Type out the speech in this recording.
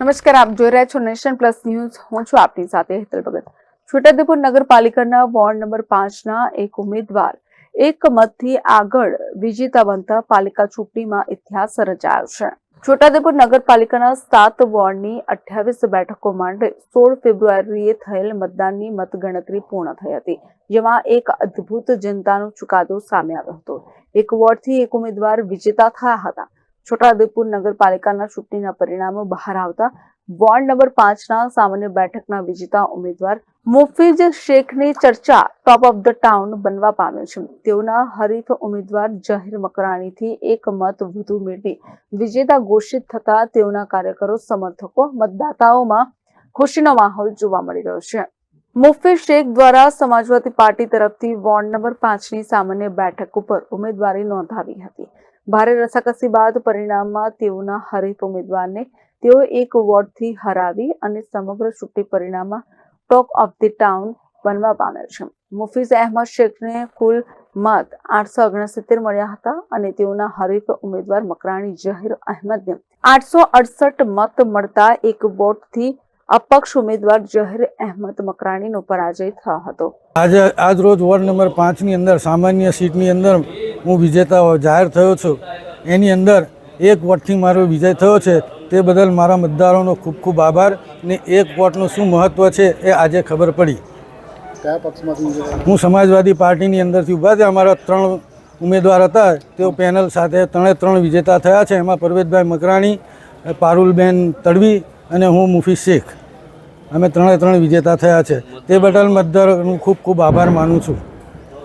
નમસ્કાર, આપ જોઈ રહ્યા છો નેશન પ્લસ ન્યૂઝ. હું છું આપની સાથે હેતલ ભગત. છોટાઉદેપુર નગરપાલિકાના વોર્ડ નંબર પાંચના એક ઉમેદવાર એક મતથી આગળ વિજેતા બનતા પાલિકા ચૂંટણીમાં ઇતિહાસ રચાયો છે. છોટાઉદેપુર નગરપાલિકાના સાત વોર્ડની અઠ્યાવીસ બેઠકો માટે સોળ ફેબ્રુઆરીએ થયેલ મતદાનની મતગણતરી પૂર્ણ થઈ હતી, જેમાં એક અદ્ભુત જનતાનો ચુકાદો સામે આવ્યો હતો. એક વોર્ડથી એક ઉમેદવાર વિજેતા થયા હતા. છોટાઉદેપુર નગરપાલિકાના ચૂંટણીના પરિણામો બહાર આવતા વોર્ડ નંબર પાંચના સામાન્ય બેઠકના વિજેતા ઉમેદવાર મુફીજ શેખની ચર્ચા ટોપ ઓફ ધ ટાઉન બનવા પામ્યો છે. તેઓના હરીફ ઉમેદવાર જાહેર મકરાણીથી એક મત વધુ મેળવી વિજેતા ઘોષિત થતા તેઓના કાર્યકરો, સમર્થકો, મતદાતાઓમાં ખુશીનો માહોલ જોવા મળી રહ્યો છે. મુફી શેખ દ્વારા સમાજવાદી પાર્ટી તરફથી વોર્ડ નંબર પાંચની સામાન્ય બેઠક ઉપર ઉમેદવારી નોંધાવી હતી. ભારે રસાકસી બાદ પરિણામમાં તેઓના હરીફ ઉમેદવારને તેઓ એક વોર્ડથી હરાવી અને સમગ્ર ચૂંટણી પરિણામમાં ટોક ઓફ ધી ટાઉન બનવા પામેલ છે. મુફીઝ અહેમદ શેખને કુલ મત આઠસો ઓગણસિત્તેર મળ્યા હતા અને તેઓના હરીફ ઉમેદવાર મકરાણી જહીર અહેમદને આઠસો અડસઠ મત મળતા એક વોટથી અપક્ષ ઉમેદવાર જહીર અહેમદ મકરાણીનો પરાજય થયો હતો. આજે, આજ રોજ વોર્ડ નંબર પાંચની અંદર સામાન્ય સીટની અંદર હું વિજેતા જાહેર થયો છું. એની અંદર એક વોટથી મારો વિજય થયો છે. તે બદલ મારા મતદારોનો ખૂબ ખૂબ આભાર ને એક વોટનું શું મહત્ત્વ છે એ આજે ખબર પડી. કયા પક્ષમાંથી હું સમાજવાદી પાર્ટીની અંદરથી ઊભા છે અમારા ત્રણ ઉમેદવાર હતા. તેઓ પેનલ સાથે ત્રણે ત્રણ વિજેતા થયા છે. એમાં પરવેશભાઈ મકરાણી પારુલબેન તડવી અને હું મુફી શેખ. અમે ત્રણે ત્રણ વિજેતા થયા છે. તે બદલ મતદારોનું ખૂબ ખૂબ આભાર માનું છું.